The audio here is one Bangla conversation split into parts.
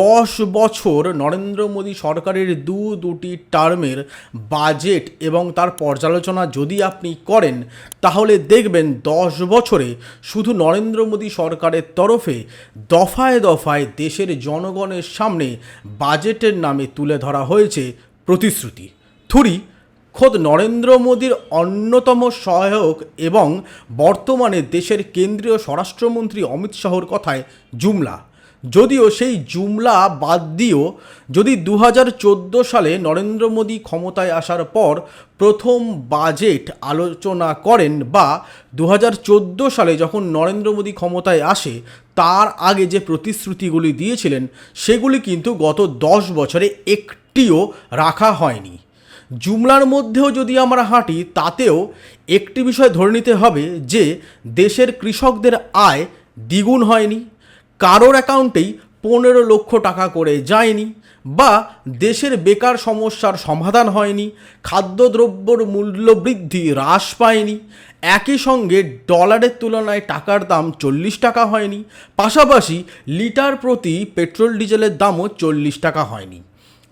দশ বছর নরেন্দ্র মোদী সরকারের দু দুটি টার্মের বাজেট এবং তার পর্যালোচনা যদি আপনি করেন, তাহলে দেখবেন দশ বছরে শুধু নরেন্দ্র মোদী সরকারের তরফে দফায় দফায় দেশের জনগণের সামনে বাজেটের নামে তুলে ধরা হয়েছে প্রতিশ্রুতি। থুরি, খোদ নরেন্দ্র মোদীর অন্যতম সহায়ক এবং বর্তমানে দেশের কেন্দ্রীয় স্বরাষ্ট্রমন্ত্রী অমিত শাহর কথায়, জুমলা যদিও সেই জুমলা বাদ দিয়েও যদি দু হাজার চোদ্দ সালে নরেন্দ্র মোদী ক্ষমতায় আসার পর প্রথম বাজেট আলোচনা করেন বা দু হাজার চোদ্দ সালে যখন নরেন্দ্র মোদী ক্ষমতায় আসে, তার আগে যে প্রতিশ্রুতিগুলি দিয়েছিলেন, সেগুলি কিন্তু গত দশ বছরে একটিও রাখা হয়নি। জুমলার মধ্যেও যদি আমরা হাঁটি, তাতেও একটি বিষয় ধরে নিতে হবে যে, দেশের কৃষকদের আয় দ্বিগুণ হয়নি। কারোর অ্যাকাউন্টেই পনেরো লক্ষ টাকা করে যায়নি বা দেশের বেকার সমস্যার সমাধান হয়নি, খাদ্যদ্রব্যর মূল্যবৃদ্ধি হ্রাস পায়নি, একই সঙ্গে ডলারের তুলনায় টাকার দাম চল্লিশ টাকা হয়নি, পাশাপাশি লিটার প্রতি পেট্রোল ডিজেলের দামও চল্লিশ টাকা হয়নি।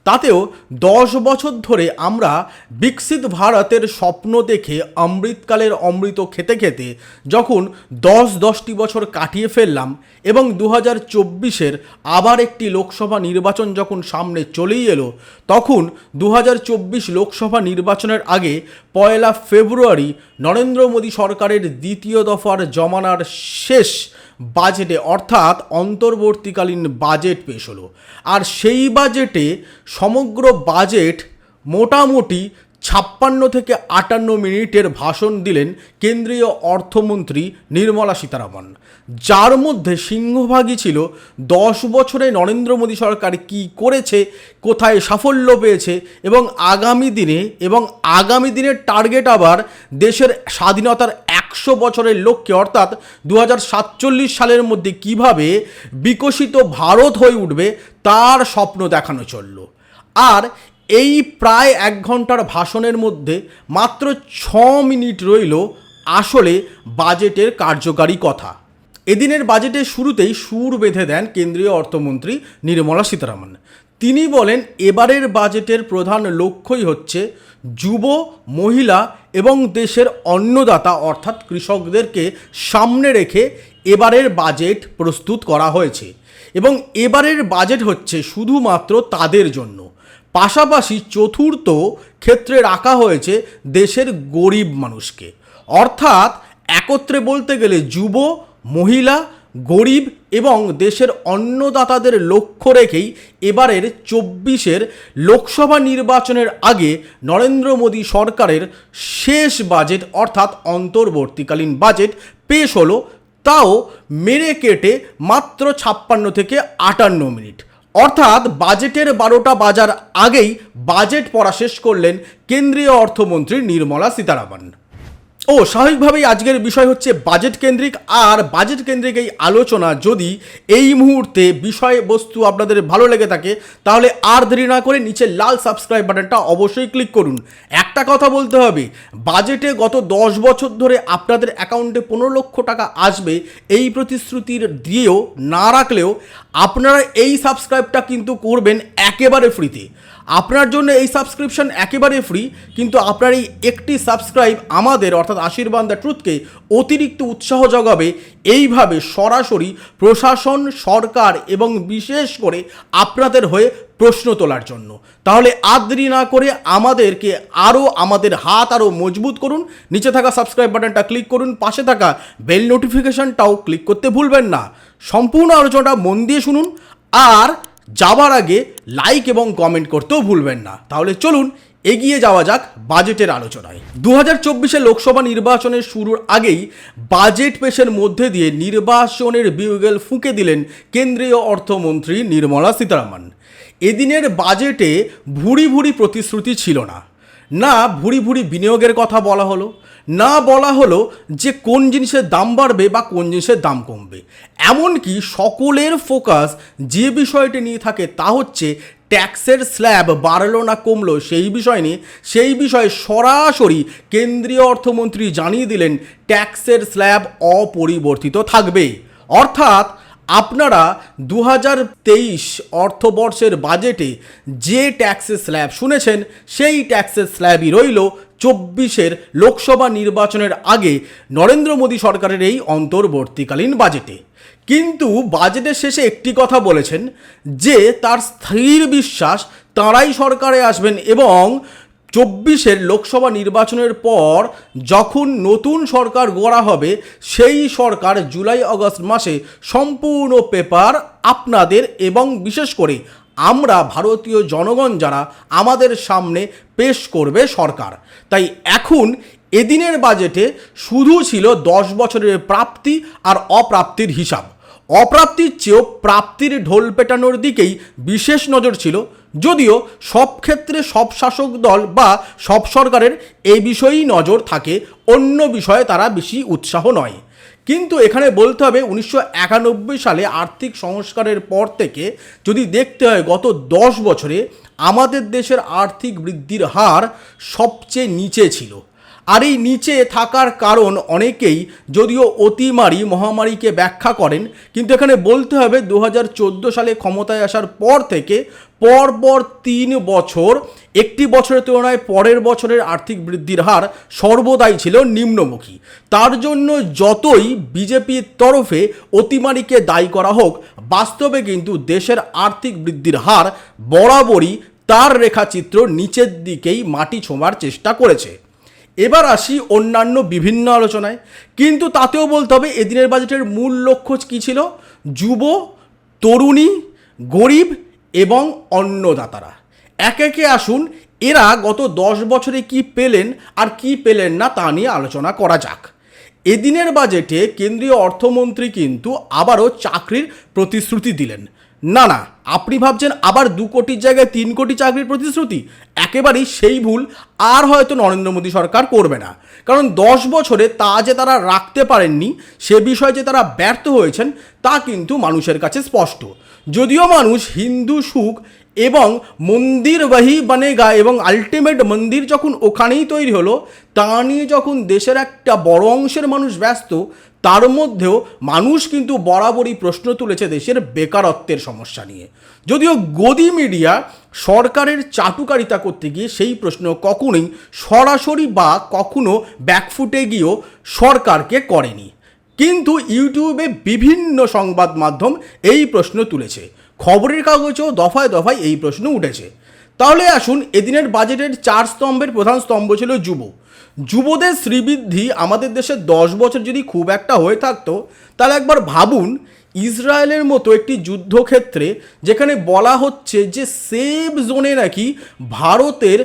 তাতেও দশ বছর ধরে আমরা বিকশিত ভারতের স্বপ্ন দেখে অমৃতকালের অমৃত খেতে খেতে যখন দশ দশটি বছর কাটিয়ে ফেললাম এবং দু হাজার চব্বিশের আবার একটি লোকসভা নির্বাচন যখন সামনে চলেই এলো, তখন দু হাজার চব্বিশ লোকসভা নির্বাচনের আগে পয়লা ফেব্রুয়ারি নরেন্দ্র মোদী সরকারের দ্বিতীয় দফার জমানার শেষ বাজেটে, অর্থাৎ অন্তর্বর্তীকালীন বাজেট পেশ হলো। আর সেই বাজেটে সমগ্র বাজেট মোটামুটি ছাপ্পান্ন থেকে আটান্ন মিনিটের ভাষণ দিলেন কেন্দ্রীয় অর্থমন্ত্রী নির্মলা সীতারামন। যার মধ্যে সিংহভাগই ছিল, দশ বছরে নরেন্দ্র মোদী সরকার কি করেছে, কোথায় সাফল্য পেয়েছে এবং আগামী দিনে, এবং আগামী দিনের টার্গেট আবার দেশের স্বাধীনতার একশো বছরের লক্ষ্যে, অর্থাৎ দু হাজার সাতচল্লিশ সালের মধ্যে কীভাবে বিকশিত ভারত হয়ে উঠবে, তার স্বপ্ন দেখানো চলল। আর এই প্রায় এক ঘণ্টার ভাষণের মধ্যে মাত্র ছ মিনিট রইল আসলে বাজেটের কার্যকারী কথা। এদিনের বাজেটের শুরুতেই সুর বেঁধে দেন কেন্দ্রীয় অর্থমন্ত্রী নির্মলা সীতারামন। তিনি বলেন, এবারের বাজেটের প্রধান লক্ষ্যই হচ্ছে যুব, মহিলা এবং দেশের অন্নদাতা অর্থাৎ কৃষকদেরকে সামনে রেখে এবারের বাজেট প্রস্তুত করা হয়েছে এবং এবারের বাজেট হচ্ছে শুধুমাত্র তাদের জন্য। পাশাপাশি চতুর্থ ক্ষেত্রে রাখা হয়েছে দেশের গরিব মানুষকে। অর্থাৎ একত্রে বলতে গেলে যুব, মহিলা, গরিব এবং দেশের অন্নদাতাদের লক্ষ্য রেখেই এবারের চব্বিশের লোকসভা নির্বাচনের আগে নরেন্দ্র মোদী সরকারের শেষ বাজেট অর্থাৎ অন্তর্বর্তীকালীন বাজেট পেশ হলো, তাও মেরে কেটে মাত্র ছাপ্পান্ন থেকে আটান্ন মিনিট। অর্থাৎ বাজেটের বারোটা বাজার আগেই বাজেট পড়া শেষ করলেন কেন্দ্রীয় অর্থমন্ত্রী নির্মলা সীতারামন। ও, স্বাভাবিকভাবেই আজকের বিষয় হচ্ছে বাজেট কেন্দ্রিক, আর বাজেট কেন্দ্রিক এই আলোচনা যদি এই মুহূর্তে বিষয়বস্তু আপনাদের ভালো লেগে থাকে, তাহলে আর দেরি না করে নিচে লাল সাবস্ক্রাইব বাটনটা অবশ্যই ক্লিক করুন। একটা কথা বলতে হবে বাজেটে গত দশ বছর ধরে আপনাদের অ্যাকাউন্টে পনেরো লক্ষ টাকা আসবে, এই প্রতিশ্রুতির দিয়েও না রাখলেও আপনারা এই সাবস্ক্রাইবটা কিন্তু করবেন একেবারে ফ্রিতে আপনার জন্য এই সাবস্ক্রিপশন একেবারে ফ্রি কিন্তু আপনার এই একটি সাবস্ক্রাইব আমাদের, অর্থাৎ আশীর্বাদ দ্য ট্রুথকে অতিরিক্ত উৎসাহ জগাবে এইভাবে সরাসরি প্রশাসন, সরকার এবং বিশেষ করে আপনাদের হয়ে প্রশ্ন তোলার জন্য। তাহলে আদ্রি না করে আমাদেরকে আরও আমাদের হাত আরও মজবুত করুন। নিচে থাকা সাবস্ক্রাইব বাটনটা ক্লিক করুন। পাশে থাকা বেল নোটিফিকেশনটাও ক্লিক করতে ভুলবেন না। সম্পূর্ণ আলোচনাটা মন দিয়ে শুনুন। আর যাবার আগে লাইক এবং কমেন্ট করতেও ভুলবেন না। তাহলে চলুন এগিয়ে যাওয়া যাক বাজেটের আলোচনায়। দু হাজার লোকসভা নির্বাচনের শুরুর আগেই বাজেট পেশের মধ্যে দিয়ে নির্বাচনের বিউগেল ফুঁকে দিলেন কেন্দ্রীয় অর্থমন্ত্রী নির্মলা সীতারামন। এদিনের বাজেটে ভুরি ভুরি প্রতিশ্রুতি ছিল না। না ভুরি ভুরি বিনিয়োগের কথা বলা হলো, না বলা হলো যে কোন জিনিসের দাম বাড়বে বা কোন জিনিসের দাম কমবে। এমনকি সকলের ফোকাস যে বিষয়টি নিয়ে থাকে তা হচ্ছে ট্যাক্সের স্ল্যাব বাড়লো না কমলো সেই বিষয় নিয়ে। সেই বিষয়ে সরাসরি কেন্দ্রীয় অর্থমন্ত্রী জানিয়ে দিলেন, ট্যাক্সের স্ল্যাব অপরিবর্তিত থাকবে। অর্থাৎ আপনারা দু হাজার তেইশ অর্থবর্ষের বাজেটে যে ট্যাক্সের স্ল্যাব শুনেছেন, সেই ট্যাক্সের স্ল্যাবই রইল চব্বিশের লোকসভা নির্বাচনের আগে নরেন্দ্র মোদী সরকারের এই অন্তর্বর্তীকালীন বাজেটে। কিন্তু বাজেটের শেষে একটি কথা বলেছেন যে, তার স্থির বিশ্বাস তাঁরাই সরকারে আসবেন এবং চব্বিশের লোকসভা নির্বাচনের পর যখন নতুন সরকার গড়া হবে, সেই সরকার জুলাই আগস্ট মাসে সম্পূর্ণ পেপার আপনাদের এবং বিশেষ করে আমরা ভারতীয় জনগণ যারা আমাদের সামনে পেশ করবে সরকার। তাই এখন এদিনের বাজেটে শুধু ছিল দশ বছরের প্রাপ্তি আর অপ্রাপ্তির হিসাব। অপ্রাপ্তির চেয়েও প্রাপ্তির ঢোল পেটানোর দিকেই বিশেষ নজর ছিল যদিও সব ক্ষেত্রে সব শাসক দল বা সব সরকারের এই বিষয়েই নজর থাকে, অন্য বিষয়ে তারা বেশি উৎসাহ নয়। কিন্তু এখানে বলতে হবে, উনিশশো একানব্বই সালে আর্থিক সংস্কারের পর থেকে যদি দেখতে হয় গত দশ বছরে আমাদের দেশের আর্থিক বৃদ্ধির হার সবচেয়ে নিচে ছিল। আর এই নিচে থাকার কারণ অনেকেই যদিও অতিমারি মহামারীকে ব্যাখ্যা করেন, কিন্তু এখানে বলতে হবে দু হাজার চোদ্দ সালে ক্ষমতায় আসার পর থেকে পরপর তিন বছর, একটি বছরের তুলনায় পরের বছরের আর্থিক বৃদ্ধির হার সর্বদাই ছিল নিম্নমুখী। তার জন্য যতই বিজেপির তরফে অতিমারিকে দায়ী করা হোক, বাস্তবে কিন্তু দেশের আর্থিক বৃদ্ধির হার বরাবরই তার রেখাচিত্র নিচের দিকেই মাটি ছোঁয়ার চেষ্টা করেছে। এবার আসি অন্যান্য বিভিন্ন আলোচনায়। কিন্তু তাতেও বলতে হবে, এদিনের বাজেটের মূল লক্ষ্য কী ছিল? যুব, তরুণী, গরিব এবং অন্নদাতারা। একে একে আসুন, এরা গত দশ বছরে কি পেলেন আর কি পেলেন না তা নিয়ে আলোচনা করা যাক। এদিনের বাজেটে কেন্দ্রীয় অর্থমন্ত্রী কিন্তু আবারও চাকরির প্রতিশ্রুতি দিলেন। না না, আপনি ভাবছেন আবার দু কোটির জায়গায় তিন কোটি চাকরির প্রতিশ্রুতি? একেবারেই সেই ভুল আর হয়তো নরেন্দ্র মোদী সরকার করবে না। কারণ দশ বছরে তা যে তারা রাখতে পারেননি, সে বিষয়ে যে তারা ব্যর্থ হয়েছেন, তা কিন্তু মানুষের কাছে স্পষ্ট। যদিও মানুষ হিন্দু, সুখ এবং মন্দির ওয়াহি বানেগা এবং আলটিমেট মন্দির যখন ওখানেই তৈরি হলো, তা নিয়ে যখন দেশের একটা বড় অংশের মানুষ ব্যস্ত, তার মধ্যেও মানুষ কিন্তু বরাবরই প্রশ্ন তুলেছে দেশের বেকারত্বের সমস্যা নিয়ে। যদিও গদি মিডিয়া সরকারের চাটুকারিতা করতে গিয়ে সেই প্রশ্ন কখনোই সরাসরি বা কখনো ব্যাকফুটে গিয়েও সরকারকে করেনি। কিন্তু ইউটিউবে বিভিন্ন সংবাদ মাধ্যম এই প্রশ্ন তুলেছে। খবরের কাগজেও দফায় দফায় এই প্রশ্ন উঠেছে। তাহলে আসুন এদিনের বাজেটের চার স্তম্ভের প্রধান স্তম্ভ ছিল যুব। যুবদের শ্রীবৃদ্ধি আমাদের দেশে দশ বছর যদি খুব একটা হয়ে থাকতো, তাহলে একবার ভাবুন, ইসরায়েলের মতো একটি যুদ্ধক্ষেত্রে যেখানে বলা হচ্ছে যে সেফ জোনে নাকি ভারতের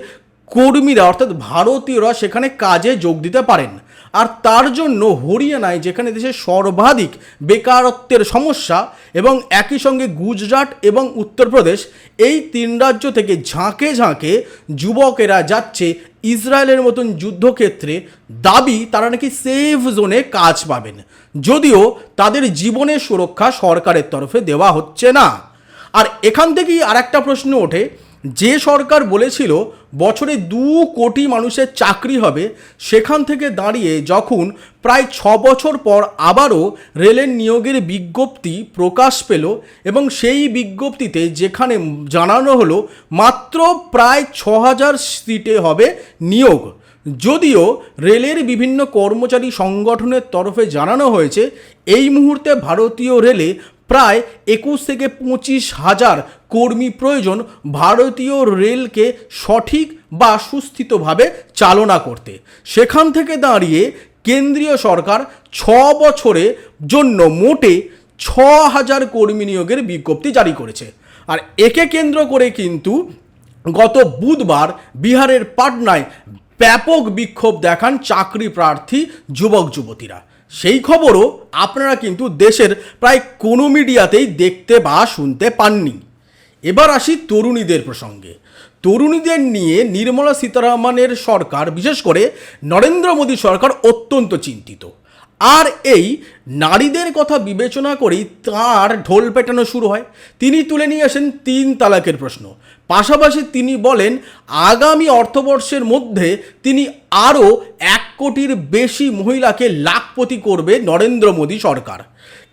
কর্মীরা, অর্থাৎ ভারতীয়রা সেখানে কাজে যোগ দিতে পারেন। আর তার জন্য হরিয়ানায় যেখানে দেশের সর্বাধিক বেকারত্বের সমস্যা এবং একই সঙ্গে গুজরাট এবং উত্তরপ্রদেশ, এই তিন রাজ্য থেকে ঝাঁকে ঝাঁকে যুবকেরা যাচ্ছে ইসরায়েলের মতন যুদ্ধক্ষেত্রে। দাবি, তারা নাকি সেফ জোনে কাজ পাবেন। যদিও তাদের জীবনের সুরক্ষা সরকারের তরফে দেওয়া হচ্ছে না। আর এখান থেকেই আর একটা প্রশ্ন ওঠে যে সরকার বলেছিল বছরে দু কোটি মানুষের চাকরি হবে, সেখান থেকে দাঁড়িয়ে যখন প্রায় ছ বছর পর আবারও রেলের নিয়োগের বিজ্ঞপ্তি প্রকাশ পেল এবং সেই বিজ্ঞপ্তিতে যেখানে জানানো হলো মাত্র প্রায় ছ হাজার সিটে হবে নিয়োগ। যদিও রেলের বিভিন্ন কর্মচারী সংগঠনের তরফে জানানো হয়েছে, এই মুহূর্তে ভারতীয় রেলে প্রায় একুশ থেকে পঁচিশ হাজার কর্মী প্রয়োজন ভারতীয় রেলকে সঠিক বা সুস্থিতভাবে চালনা করতে। সেখান থেকে দাঁড়িয়ে কেন্দ্রীয় সরকার ছ বছরের জন্য মোটে ছ হাজার কর্মী নিয়োগের বিজ্ঞপ্তি জারি করেছে। আর একে কেন্দ্র করে কিন্তু গত বুধবার বিহারের পাটনায় ব্যাপক বিক্ষোভ দেখান চাকরি প্রার্থী যুবক যুবতীরা সেই খবরও আপনারা কিন্তু দেশের প্রায় কোনো মিডিয়াতেই দেখতে বা শুনতে পাননি। এবার আসি তরুণীদের প্রসঙ্গে। তরুণীদের নিয়ে নির্মলা সীতারামনের সরকার, বিশেষ করে নরেন্দ্র মোদী সরকার অত্যন্ত চিন্তিত। আর এই নারীদের কথা বিবেচনা করেই তার ঢোল পেটানো শুরু হয়। তিনি তুলে নিয়ে আসেন তিন তালাকের প্রশ্ন। পাশাপাশি তিনি বলেন, আগামী অর্থবর্ষের মধ্যে তিনি আরও এক কোটির বেশি মহিলাকে লাখপতি করবে নরেন্দ্র মোদী সরকার।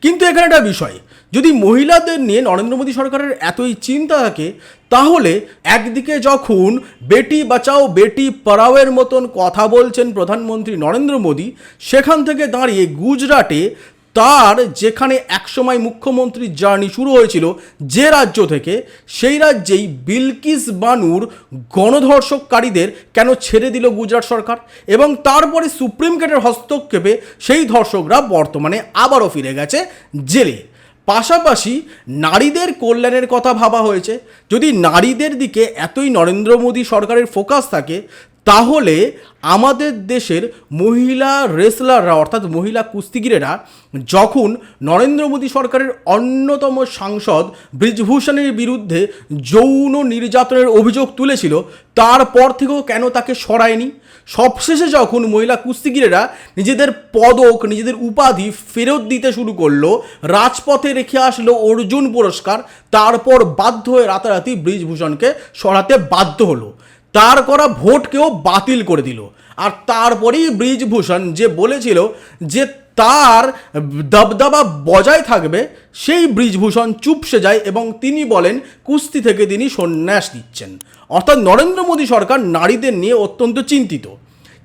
কিন্তু এখানে একটা বিষয়, যদি মহিলাদের নিয়ে নরেন্দ্র মোদী সরকারের এতই চিন্তা থাকে, তাহলে একদিকে যখন বেটি বাঁচাও, বেটি পড়াওয়ের মতন কথা বলছেন প্রধানমন্ত্রী নরেন্দ্র মোদী, সেখান থেকে দাঁড়িয়ে গুজরাটে তার যেখানে একসময় মুখ্যমন্ত্রীর জার্নি শুরু হয়েছিল যে রাজ্য থেকে, সেই রাজ্যেই বিলকিস বানুর গণধর্ষককারীদের কেন ছেড়ে দিল গুজরাট সরকার? এবং তারপরে সুপ্রিম কোর্টের হস্তক্ষেপে সেই ধর্ষকরা বর্তমানে আবারও ফিরে গেছে জেলে। পাশাপাশি নারীদের কল্যাণের কথা ভাবা হয়েছে। যদি নারীদের দিকে এতই নরেন্দ্র মোদী সরকারের ফোকাস থাকে তাহলে আমাদের দেশের মহিলা রেসলাররা অর্থাৎ মহিলা কুস্তিগিরেরা, যখন নরেন্দ্র মোদী সরকারের অন্যতম সাংসদ ব্রিজভূষণের বিরুদ্ধে যৌন নির্যাতনের অভিযোগ তুলেছিল, তারপর থেকেও কেন তাকে সরায়নি? সবশেষে যখন মহিলা কুস্তিগিরেরা নিজেদের পদক, নিজেদের উপাধি ফেরত দিতে শুরু করল, রাজপথে রেখে আসলো অর্জুন পুরস্কার, তারপর বাধ্য হয়ে রাতারাতি ব্রিজভূষণকে সরাতে বাধ্য হলো। তার করা ভোটকেও বাতিল করে দিল। আর তারপরেই ব্রিজভূষণ যে বলেছিল যে তার দবদবা বজায় থাকবে, সেই ব্রিজভূষণ চুপসে যায় এবং তিনি বলেন, কুস্তি থেকে তিনি সন্ন্যাস নিচ্ছেন। অর্থাৎ নরেন্দ্র মোদী সরকার নারীদের নিয়ে অত্যন্ত চিন্তিত।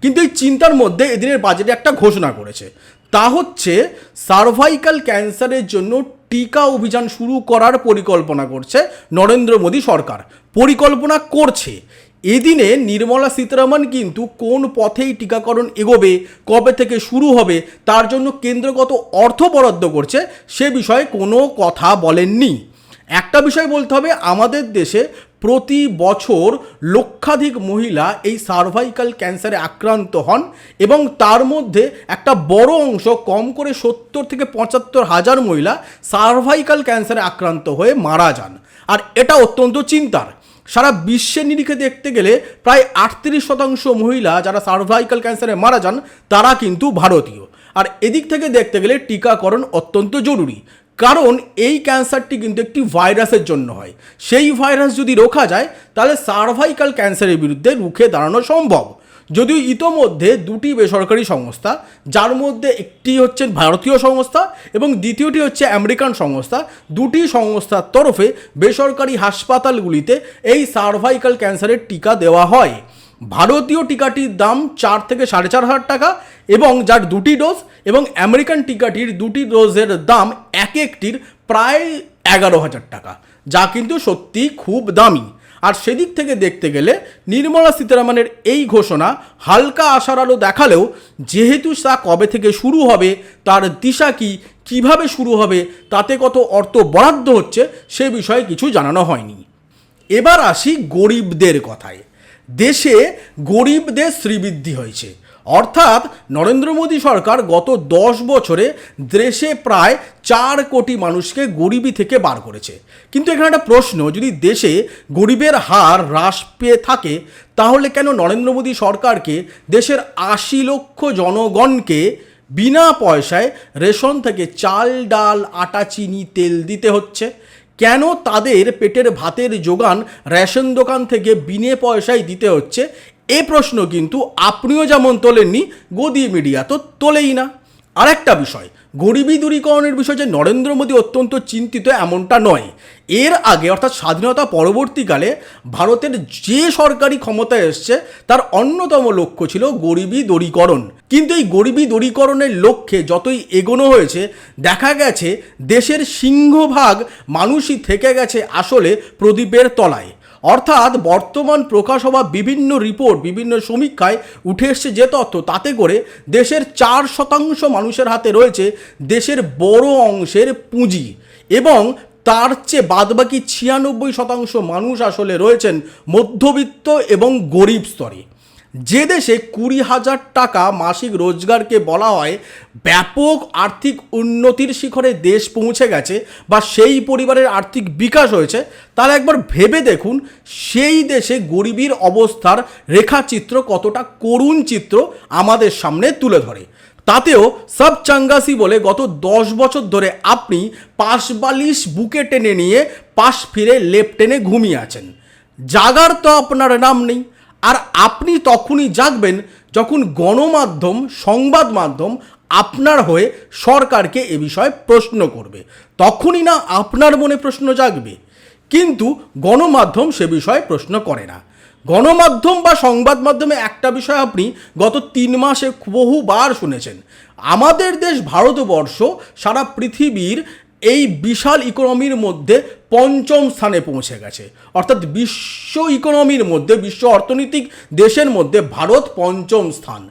কিন্তু এই চিন্তার মধ্যে এদিনের বাজেটে একটা ঘোষণা করেছে। তা হচ্ছে, সার্ভাইকাল ক্যান্সারের জন্য টিকা অভিযান শুরু করার পরিকল্পনা করছে নরেন্দ্র মোদী সরকার। পরিকল্পনা করছে। এদিনে নির্মলা সীতারামন কিন্তু কোন পথেই টিকাকরণ এগোবে, কবে থেকে শুরু হবে, তার জন্য কেন্দ্রগত অর্থ বরাদ্দ করছে, সে বিষয়ে কোনো কথা বলেননি। একটা বিষয় বলতে হবে, আমাদের দেশে প্রতি বছর লক্ষাধিক মহিলা এই সার্ভাইকাল ক্যান্সারে আক্রান্ত হন এবং তার মধ্যে একটা বড় অংশ, কম করে সত্তর থেকে পঁচাত্তর হাজার মহিলা সার্ভাইকাল ক্যান্সারে আক্রান্ত হয়ে মারা যান। আর এটা অত্যন্ত চিন্তার। সারা বিশ্বের নিরিখে দেখতে গেলে প্রায় আটত্রিশ শতাংশ মহিলা যারা সার্ভাইকাল ক্যান্সারে মারা যান, তারা কিন্তু ভারতীয়। আর এদিক থেকে দেখতে গেলে টিকাকরণ অত্যন্ত জরুরি, কারণ এই ক্যান্সারটি কিন্তু একটি ভাইরাসের জন্য হয়। সেই ভাইরাস যদি রোখা যায়, তাহলে সার্ভাইকাল ক্যান্সারের বিরুদ্ধে রুখে দাঁড়ানো সম্ভব। যদিও ইতোমধ্যে দুটি বেসরকারি সংস্থা, যার মধ্যে একটি হচ্ছে ভারতীয় সংস্থা এবং দ্বিতীয়টি হচ্ছে আমেরিকান সংস্থা, দুটি সংস্থার তরফে বেসরকারি হাসপাতালগুলিতে এই সার্ভাইকাল ক্যান্সারের টিকা দেওয়া হয়। ভারতীয় টিকাটির দাম চার থেকে সাড়ে চার হাজার টাকা এবং যার দুটি ডোজ এবং আমেরিকান টিকাটির দুটি ডোজের দাম এক একটির প্রায় এগারো হাজার টাকা, যা কিন্তু সত্যি খুব দামি। আর সেদিক থেকে দেখতে গেলে নির্মলা সীতারামনের এই ঘোষণা হালকা আশার আলো দেখালেও যেহেতু তা কবে থেকে শুরু হবে, তার দিশা কি, কীভাবে শুরু হবে, তাতে কত অর্থ বরাদ্দ হচ্ছে সে বিষয়ে কিছু জানানো হয়নি। এবার আসি গরিবদের কথায়। দেশে গরিবদের শ্রীবৃদ্ধি হয়েছে। অর্থাৎ নরেন্দ্র মোদী সরকার গত দশ বছরে দেশে প্রায় চার কোটি মানুষকে গরিবি থেকে বার করেছে। কিন্তু এখানে একটা প্রশ্ন, যদি দেশে গরিবের হার হ্রাস পেয়ে থাকে, তাহলে কেন নরেন্দ্র মোদী সরকারকে দেশের আশি লক্ষ জনগণকে বিনা পয়সায় রেশন থেকে চাল, ডাল, আটা, চিনি, তেল দিতে হচ্ছে? কেন তাদের পেটের ভাতের যোগান রেশন দোকান থেকে বিনে পয়সায় দিতে হচ্ছে? এ প্রশ্ন কিন্তু আপনিও যেমন তোলেননি, গদি মিডিয়া তো তোলেই না। আরেকটা বিষয়, গরিবী দূরীকরণের বিষয় যে নরেন্দ্র মোদী অত্যন্ত চিন্তিত এমনটা নয়। এর আগে অর্থাৎ স্বাধীনতা পরবর্তীকালে ভারতের যে সরকারি ক্ষমতায় এসছে, তার অন্যতম লক্ষ্য ছিল গরিবী দূরীকরণ। কিন্তু এই গরিবী দূরীকরণের লক্ষ্যে যতই এগোনো হয়েছে, দেখা গেছে দেশের সিংহভাগ মানুষই থেকে গেছে আসলে প্রদীপের তলায়। অর্থাৎ বর্তমান প্রকাশ হওয়া বিভিন্ন রিপোর্ট, বিভিন্ন সমীক্ষায় উঠে এসছে যে তথ্য, তাতে করে দেশের চার শতাংশ মানুষের হাতে রয়েছে দেশের বড় অংশের পুঁজি এবং তার চেয়ে বাদবাকি ছিয়ানব্বই শতাংশ মানুষ আসলে রয়েছেন মধ্যবিত্ত এবং গরিব স্তরে। যে দেশে কুড়ি হাজার টাকা মাসিক রোজগারকে বলা হয়, ব্যাপক আর্থিক উন্নতির শিখরে দেশ পৌঁছে গেছে বা সেই পরিবারের আর্থিক বিকাশ হয়েছে তাহলে একবার ভেবে দেখুন সেই দেশে গরিবীর অবস্থার রেখাচিত্র কতটা করুণ চিত্র আমাদের সামনে তুলে ধরে। তাতেও সব চাঙ্গাসি বলে গত দশ বছর ধরে আপনি পাশ বালিশ বুকে টেনে নিয়ে পাশ ফিরে লেপ টেনে ঘুমিয়ে আছেন। জাগার তো আপনার নাম নেই আর আপনি তখনই জাগবেন যখন গণমাধ্যম, সংবাদ মাধ্যম আপনার হয়ে সরকারকে এ বিষয়ে প্রশ্ন করবে। তখনই না আপনার মনে প্রশ্ন জাগবে। কিন্তু গণমাধ্যম সে বিষয়ে প্রশ্ন করে না। গণমাধ্যম বা সংবাদ মাধ্যমে একটা বিষয় আপনি গত তিন মাসে বহুবার শুনেছেন। আমাদের দেশ ভারতবর্ষ সারা পৃথিবীর এই বিশাল ইকোনমির মধ্যে পঞ্চম স্থানে পৌঁছে গেছে। অর্থাৎ বিশ্ব ইকোনমির মধ্যে, বিশ্ব অর্থনৈতিক দেশের মধ্যে ভারত পঞ্চম স্থান।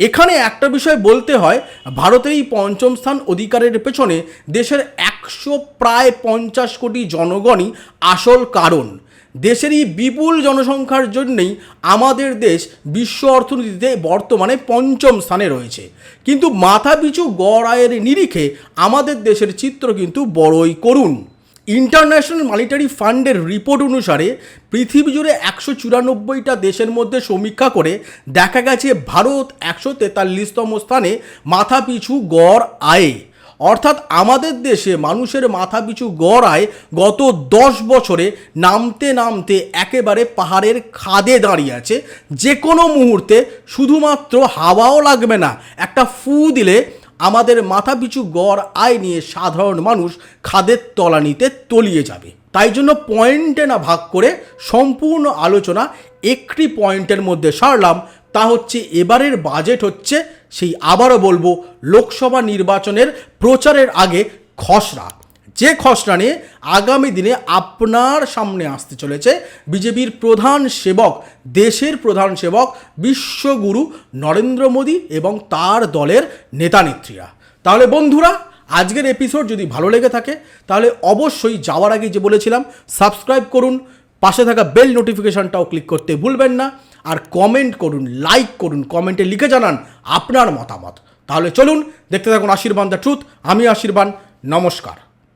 এখানে একটা বিষয় বলতে হয়, ভারতের এই পঞ্চম স্থান অধিকারের পেছনে দেশের একশো প্রায় পঞ্চাশ কোটি জনগণই আসল কারণ। দেশের এই বিপুল জনসংখ্যার জন্যই আমাদের দেশ বিশ্ব অর্থনীতিতে বর্তমানে পঞ্চম স্থানে রয়েছে। কিন্তু মাথাপিছু গড় আয়ের নিরিখে আমাদের দেশের চিত্র কিন্তু বড়ই করুন ইন্টারন্যাশনাল মানিটারি ফান্ডের রিপোর্ট অনুসারে পৃথিবী জুড়ে একশো চুরানব্বইটা দেশের মধ্যে সমীক্ষা করে দেখা গেছে ভারত একশো তেতাল্লিশতম স্থানে মাথাপিছু গড় আয়ে। অর্থাৎ আমাদের দেশে মানুষের মাথাপিছু গড় আয় গত দশ বছরে নামতে নামতে একেবারে পাহাড়ের খাদে দাঁড়িয়ে আছে। যে কোনো মুহূর্তে শুধুমাত্র হাওয়াও লাগবে না, একটা ফু দিলে আমাদের মাথা পিছু গড় আয় নিয়ে সাধারণ মানুষ খাদের তলানিতে তলিয়ে যাবে। তাই জন্য পয়েন্টে না ভাগ করে সম্পূর্ণ আলোচনা একটি পয়েন্টের মধ্যে সারলাম। তা হচ্ছে এবারের বাজেট হচ্ছে সেই আবারও বলব, লোকসভা নির্বাচনের প্রচারের আগে খসড়া। যে খসড়া নিয়ে আগামী দিনে আপনার সামনে আসতে চলেছে, বিজেপির প্রধান সেবক, দেশের প্রধান সেবক বিশ্বগুরু নরেন্দ্র মোদী এবং তার দলের নেতানেত্রীরা তাহলে বন্ধুরা, আজকের এপিসোড যদি ভালো লেগে থাকে, তাহলে অবশ্যই যাওয়ার আগে যে বলেছিলাম সাবস্ক্রাইব করুন, পাশে থাকা বেল নোটিফিকেশনটাও ক্লিক করতে ভুলবেন না। আর কমেন্ট করুন লাইক করুন কমেন্টে লিখে জানান আপনার মতামত। তাহলে চলুন, দেখতে থাকুন আশীর্বাদ দ্য ট্রুথ, আমি আশীর্বাদ নমস্কার।